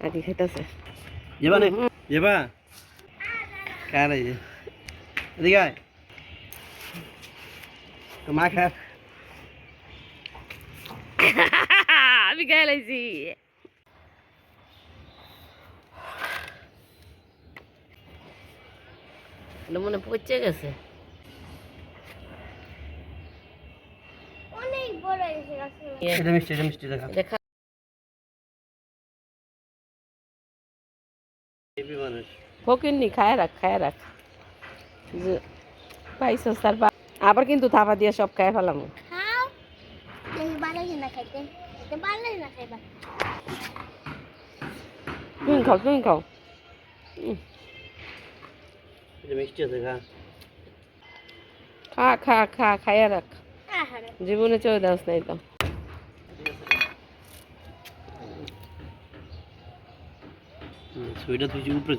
আগে খাইতেছে যাবা নে? যাবা? কার এই এদিকে আয়। তো মা খা আমি খাই লাইছি মনে পচে গেছে। অনেক বড় এটা মিষ্টি এটা মিষ্টি দেখা। ফকিরনি খায় রাখ খায় রাখ। যে পাইছস তার আবার কিন্তু থাপা দিয়ে সব খায় ফেলাম। খাও। তুমি তুমি মিষ্টি আছে খা। খা খা খা খাইয়া রাখ। জীবনে চলে দাস নাই তো। সুইটা তুই উপরে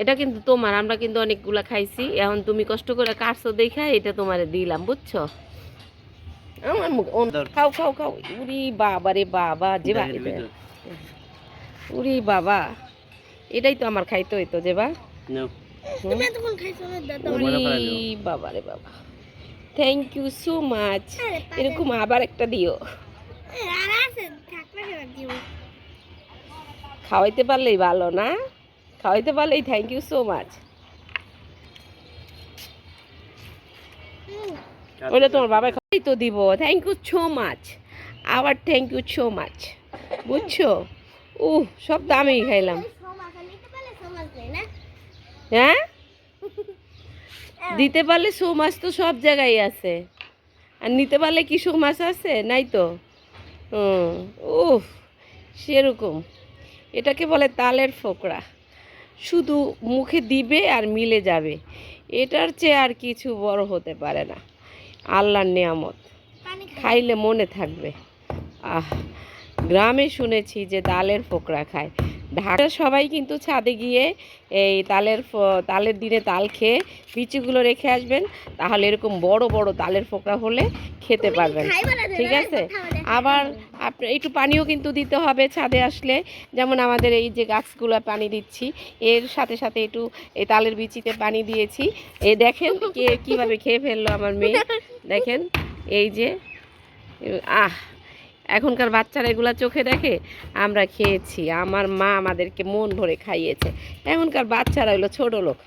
এটা কিন্তু তোমার আমরা কিন্তু অনেকগুলা খাইছি। এখন তুমি কষ্ট করে কাটছো দেখা এটা তোমারে দিলাম বুঝছ? আমার মুখ খাও খাও খাও। উরি বাবা রে বাবা যে উরি বাবা। এটাই তো আমার খাইতে হইতো যে বা। নাও। তুমি এতক্ষণ খাইছো না দাদা উরি। বাবা রে বাবা। থ্যাংক ইউ সো মাচ এরকম আবার একটা দিও। খাওয়াইতে পারলেই ভালো না? খাওয়াইতে পারলেই থ্যাংক ইউ সো মাচ ওটা তোমার বাবা খাই তো দিব। থ্যাংক ইউ সো মাচ আবার থ্যাংক ইউ সো মাচ বুঝছ? ও সব তো আমিই খাইলাম না? হ্যাঁ? দিতে পারলে সো মাছ তো সব জায়গায় আছে। আর নিতে পারলে কি সো মাছ আছে? নাই তো? হুম উফ সেরকম। এটাকে বলে তালের ফোকরা। শুধু মুখে দিবে আর মিলে যাবে। এটার চেয়ে আর কিছু বড় হতে পারে না। আল্লাহর নিয়ামত। খাইলে মনে থাকবে। আহ গ্রামে শুনেছি যে ডালের ফোকরা খায়। ঢাকা সবাই কিন্তু ছাদে গিয়ে এই তালের তালের দিনে তাল খেয়ে বিচিগুলো রেখে আসবেন। তাহলে এরকম বড় বড় তালের ফোকরা হলে খেতে পারবেন। ঠিক আছে? আবার আপনার একটু পানিও কিন্তু দিতে হবে ছাদে আসলে। যেমন আমাদের এই যে গাছগুলো পানি দিচ্ছি এর সাথে সাথে একটু এই তালের বিচিতে পানি দিয়েছি। এ দেখেন কে কীভাবে খেয়ে ফেলল আমার মেয়ে। দেখেন এই যে আহ এখনকার বাচ্চারা এগুলা চোখে দেখে আমরা খেয়েছি। আমার মা আমাদেরকে মন ভরে খাইয়েছে। এখনকার বাচ্চারা হলো ছোট লোক।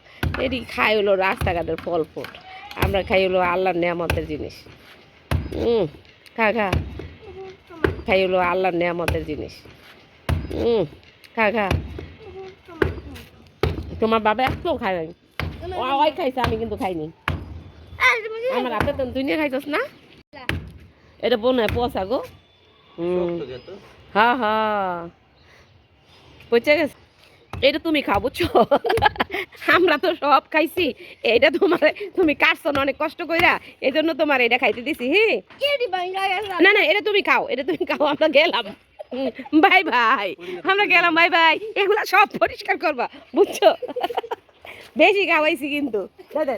এটি খাই হলো রাস্তাঘাটের ফল ফুট আমরা খাই হলো আল্লাহর নেয়ামতের জিনিস। হুম খা খা। খাই হলো আল্লাহর নেয়ামতের জিনিস। হুম খা খা। তোমার বাবা একটাও খায়। নাই ওই খাইছে আমি কিন্তু খাইনি। আমার হাতে তো তুই নিয়ে খাইছস না? এটা বোন পচা গো? হ্যাঁ হ্যাঁ। পচে গেছে। এটা তুমি খাও বুঝছ আমরা তো সব খাইছি। এটা তোমার তুমি কাটছো না অনেক কষ্ট কইরা। এই জন্য তোমার এটা খাইতে দিছি হ্যাঁ না না এটা তুমি খাও এটা তুমি খাও আমরা গেলাম। Bye bye. আমরা গেলাম বাই বাই। এগুলা সব পরিষ্কার করবা বুঝছ? বেশি খাওয়াইছি কিন্তু। দাদা।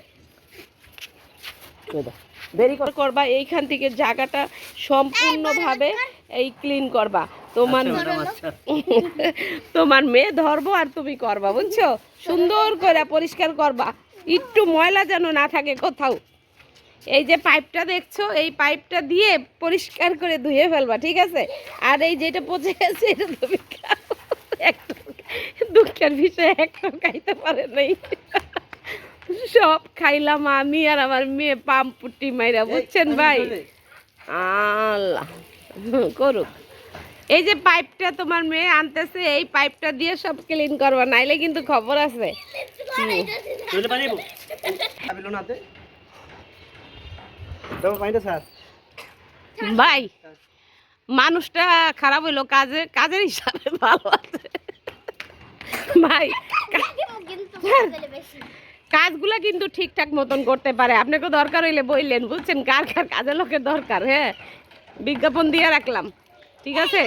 দেরি করবা এইখান থেকে জায়গাটা সম্পূর্ণভাবে এই ক্লিন করবা। তোমার আচ্ছা, আচ্ছা। তোমার মেয়ে ধরবো আর তুমি করবা বুঝছ? সুন্দর করে পরিষ্কার করবা। একটু ময়লা যেন না থাকে কোথাও। এই যে পাইপটা দেখছ এই পাইপটা দিয়ে পরিষ্কার করে ধুয়ে ফেলবা ঠিক আছে? আর এই যেটা পচে গেছে এটা তুমি খাও। একটা দুঃখের বিষয় একটা খাইতে পারে নাই। সব খাইলাম আমি আর আমার মেয়ে পাম্পুটি মাইরা বুঝছেন ভাই? আল্লাহ করুক। এই যে পাইপটা তোমার মেয়ে আনতেছে এই পাইপটা দিয়ে সব ক্লিন করবা নাইলে কিন্তু খবর আছে। ভাই মানুষটা খারাপ হইল কাজে কাজের হিসাবে ভালো আছে। ভাই কাজগুলা কিন্তু ঠিকঠাক মতন করতে পারে। আপনাকে দরকার হইলে বললেন বুঝছেন? কার কার কাজের লোকের দরকার হ্যাঁ? বিজ্ঞাপন দিয়ে রাখলাম ঠিক আছে?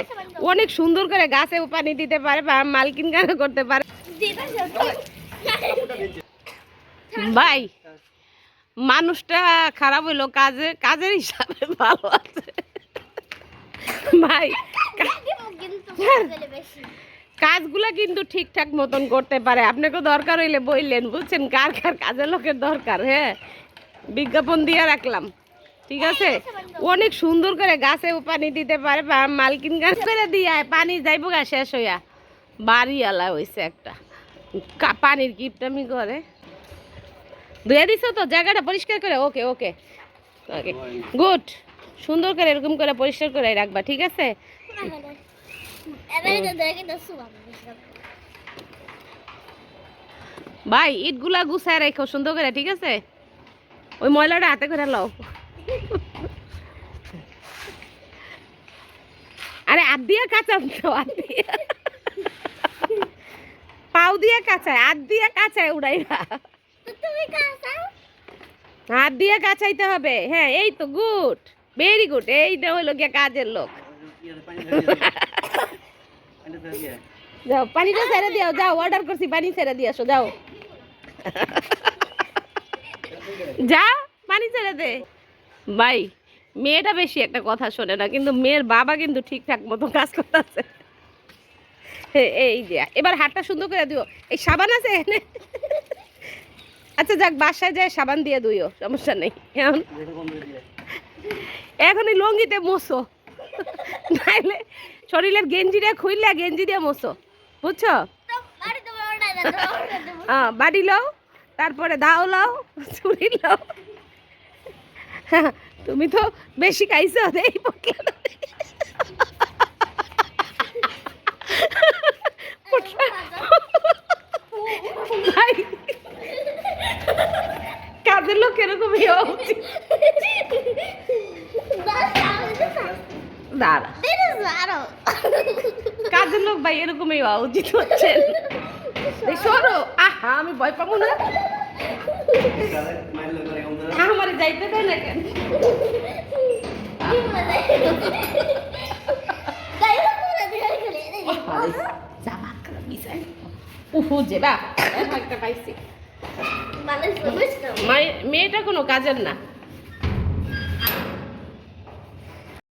অনেক সুন্দর করে গাছে পানি দিতে পারে বা মালকিন গানও করতে পারে। ভাই মানুষটা খারাপ হইল কাজে কাজের হিসাবে ভালো আছে। ভাই কাজগুলা কিন্তু ঠিকঠাক মতন করতে পারে। আপনাকে দরকার হইলে বললেন, বুঝছেন? কার কার কাজের লোকের দরকার হ্যাঁ? বিজ্ঞাপন দিয়ে রাখলাম, ঠিক আছে? অনেক সুন্দর করে গাছে পানি দিতে পারে মালকিন গাছ করে দিয়ে, পানি যাইব গা শেষ হইয়া। বাড়ি আলা হয়েছে একটা পানির কিপটামি করে। ধুয়ে দিছো তো? জায়গাটা পরিষ্কার করে, ওকে ওকে। ওকে, গুড। সুন্দর করে এরকম করে পরিষ্কার করে রাখবা, ঠিক আছে? ভাই, ইটগুলা গুছায় রেখো, সুন্দর করে, ঠিক আছে? ওই ময়লাটা হাতে করে লও। আরে, হাত দিয়ে কাঁচাম তো, হাত দিয়ে। পাও দিয়ে কাঁচায়, হাত দিয়ে কাঁচায় উড়াইবা হাত দিয়ে কাঁচাইতে হবে। হ্যাঁ এই তো, গুড। ভেরি গুড এইটা হলো গিয়া কাজের লোক। যাও পানিটা ছেড়ে দিও যাও অর্ডার করছি পানি ছেড়ে দিয়ে আসো যাও। যাও পানি ছেড়ে দে। ভাই মেয়েটা বেশি একটা কথা শোনে না কিন্তু মেয়ের বাবা কিন্তু ঠিকঠাক মতো কাজ করতেছে। এই যে এবার হাতটা সুন্দর করে দিও এই সাবান আছে এখানে? আচ্ছা যাক বাসায় যায় সাবান দিয়ে দুইও সমস্যা নেই। এখন এখন এই লঙ্গিতে মোসো নাইলে শরীরের গেঞ্জিটা খুললে গেঞ্জি দিয়ে মোসো বুঝছ? বাড়ি লও, তারপরে দাও লও চুরি লও। তুমি তো বেশি খাইছো পটলা ভাই কাজের লোক এরকমই হওয়া উচিত দাঁড়া আরও কাজের লোক ভাই এরকমই হওয়া উচিত হচ্ছেন সরো। আহা আমি ভয় পাবো না। আমার যাইতে দেয় না কেন? মেয়েটা কোনো কাজের না।